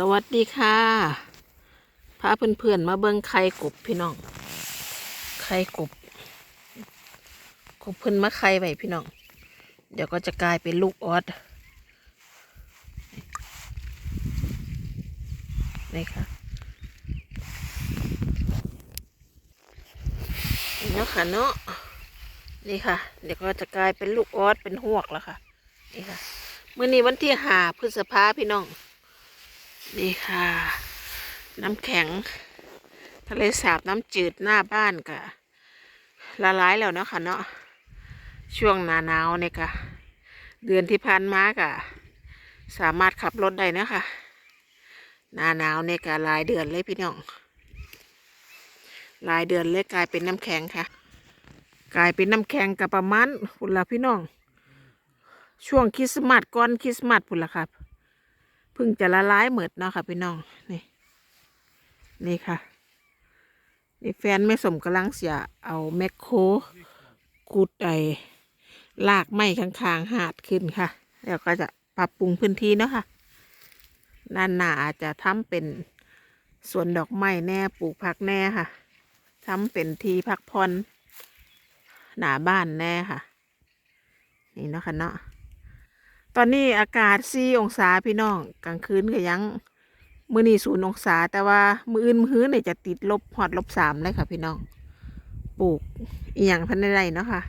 สวัสดีค่ะพาเพื่อนๆมาเบิ่งไข่กบพี่น้อง ไข่กบ กบเพิ่นมาไข่ไว้พี่น้อง เดี๋ยวก็จะกลายเป็นลูกออสนี่ค่ะนี่เนาะค่ะเนาะ นี่ค่ะ เดี๋ยวก็จะกลายเป็นลูกออสเป็นหวกแล้วค่ะ นี่ค่ะ เมื่อนี้วันที่หาพฤษภาพี่น้อง นี่ค่ะ น้ำแข็ง ทะเลสาบน้ำจืดหน้าบ้านกะละลายแล้วเนาะค่ะเนาะช่วงหนาหนาวเนี่ยค่ะเดือนที่ผ่านมากะสามารถขับรถได้นะค่ะหนาหนาวเนี่ยกะหลายเดือนเลยพี่น้องหลายเดือนเลยกลายเป็นน้ำแข็งค่ะ กลายเป็นน้ำแข็งกับประมาณพุ่นละพี่น้อง ช่วงคริสต์มาสก่อนคริสต์มาสพุ่นละครับ พิ่งจะละลายเหมือดเนาะค่ะพี่น้องนี่นี่ค่ะนี่แฟนแม่สมกำลังเสียเอาแมคโครกูดไอลากไม้ข้างๆหาดขึ้นค่ะ แล้วก็จะปรับปรุงพื้นที่เนาะค่ะด้านหน้าอาจจะทำเป็นสวนดอกไม้แน่ปลูกผักแน่ค่ะทำเป็นที่พักผ่อนหน้าบ้านแน่ค่ะ นี่เนาะค่ะเนาะ ตอนนี้อากาศสี่องศาพี่น้องกลางคืนก็ยังมือนี่ศูนย์องศา แต่ว่ามืออื่นมือเนี่ยจะติดลบหอดลบสามเลยค่ะ พี่น้อง ปลูกอีหยังพันใดๆเนาะค่ะ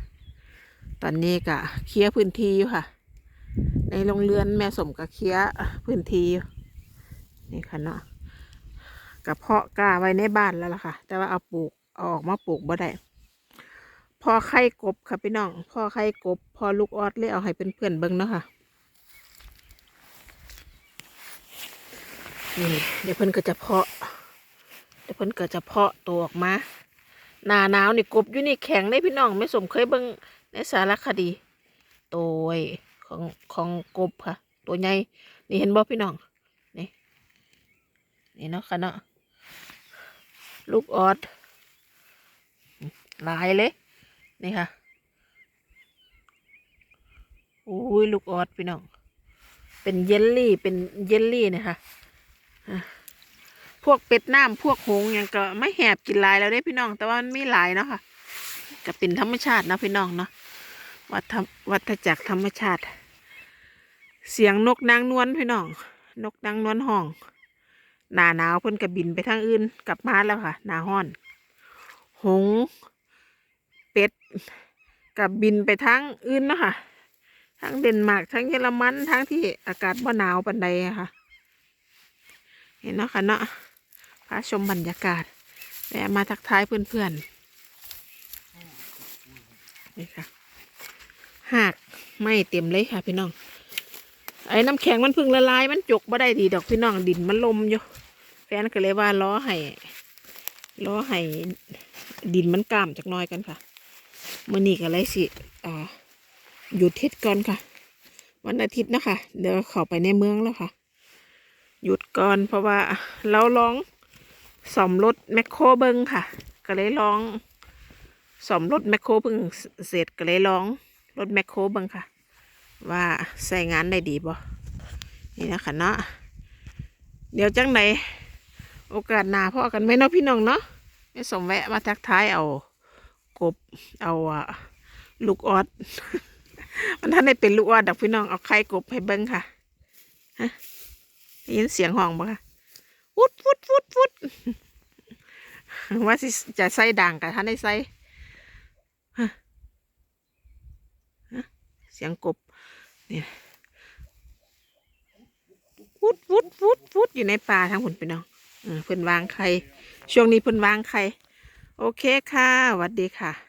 ตอนนี้ก็เคลียร์พื้นที่อยู่ค่ะ ในโรงเรือนแม่สมก็เคลียร์พื้นที่อยู่นี่ค่ะเนาะกระเพาะกล้าไว้ในบ้านแล้วล่ะค่ะ แต่ว่าเอาปลูกเอาออกมาปลูกบ่ได้พอไข่กบค่ะพี่น้องพอไข่กบ พอลูกออดเลยเอาให้เป็นเพื่อนๆเบิ้งเนาะค่ะ นี่เดี๋ยวเพิ่นก็จะเพาะ เดี๋ยวเพิ่นก็จะเพาะตัวออกมาหนาหนาวนี่กบอยู่นี่แข็งได้พี่น้องไม่สมเคยเบิ่งในสารคดี ตัวของของกบค่ะ ตัวใหญ่นี่เห็นบ่พี่น้องนี่นี่เนาะค่ะเนาะลูกออดหลายเลยนี่ค่ะอุ้ยลูกออดพี่น้อง เป็นเยลลี่เป็นเยลลี่เนี่ยค่ะ พวกเป็ดน้ำพวกหงส์หยังก็ไม่แหบกินลายแล้วได้พี่น้อง แต่ว่ามันมีหลายเนาะค่ะก็เป็นธรรมชาตินะพี่น้องเนาะวัฏวัฏจักรธรรมชาติ เสียงนกนางนวลพี่น้อง นกนางนวลห้อง หนาหนาวเพิ่นก็บินไปทางอื่นกลับมาแล้วค่ะ หนาห้อน หง เป็ดกับบินไปทางอื่นเนาะค่ะทั้งเดนมาร์กทั้งเยอรมันทั้งที่อากาศบ่หนาวปันใดค่ะ เห็นเนาะค่ะเนาะพาชมบรรยากาศแวะมาทักทายเพื่อนๆนี่ค่ะหากไม่เต็มเลยค่ะพี่น้อง ไอ้น้ำแข็งมันพึ่งละลายมันจกบ่ได้ดีดอกพี่น้องดินมันลมอยู่แฟนก็เลยว่าล้อให้ล้อให้ดินมันกล้ามจากน้อยกันค่ะมื่อนี้ก็เลยสิอ่าหยุดเทศก่อนค่ะ วันอาทิตย์นะคะ เดี๋ยวเข้าไปในเมืองแล้วค่ะ หยุดก่อนเพราะว่าเราลองสอมรถแมคโครเบิงค่ะ ก็เลยลองสอมรถแมคโครเพิ่งเสร็จก็เลยลองรถแมคโครเบิงค่ะ ว่าใส่งานได้ดีบ่นี่นะคะเนาะเดี๋ยวจังไหนโอกาสหน้าพ่อกันไหมเนาะพี่น้องเนาะไม่สมแวะมาทักทายเอากบเอาอะลูกออดมันท่านได้เป็นลูกออดดอกพี่น้องเอาไข่กบให้เบิ้งค่ะได้ ยินเสียงห้องบ่คะวุดวุดวุดวุดว่าสิจะใส่ด่างกับท่านได้ใส่เสียงกบเนี่ยวุดวุดวุดวุดอยู่ในป่าทางผลไปน้องเออเพิ่นวางไข่ช่วงนี้เพิ่นวางไข่โอเคค่ะสวัสดีค่ะ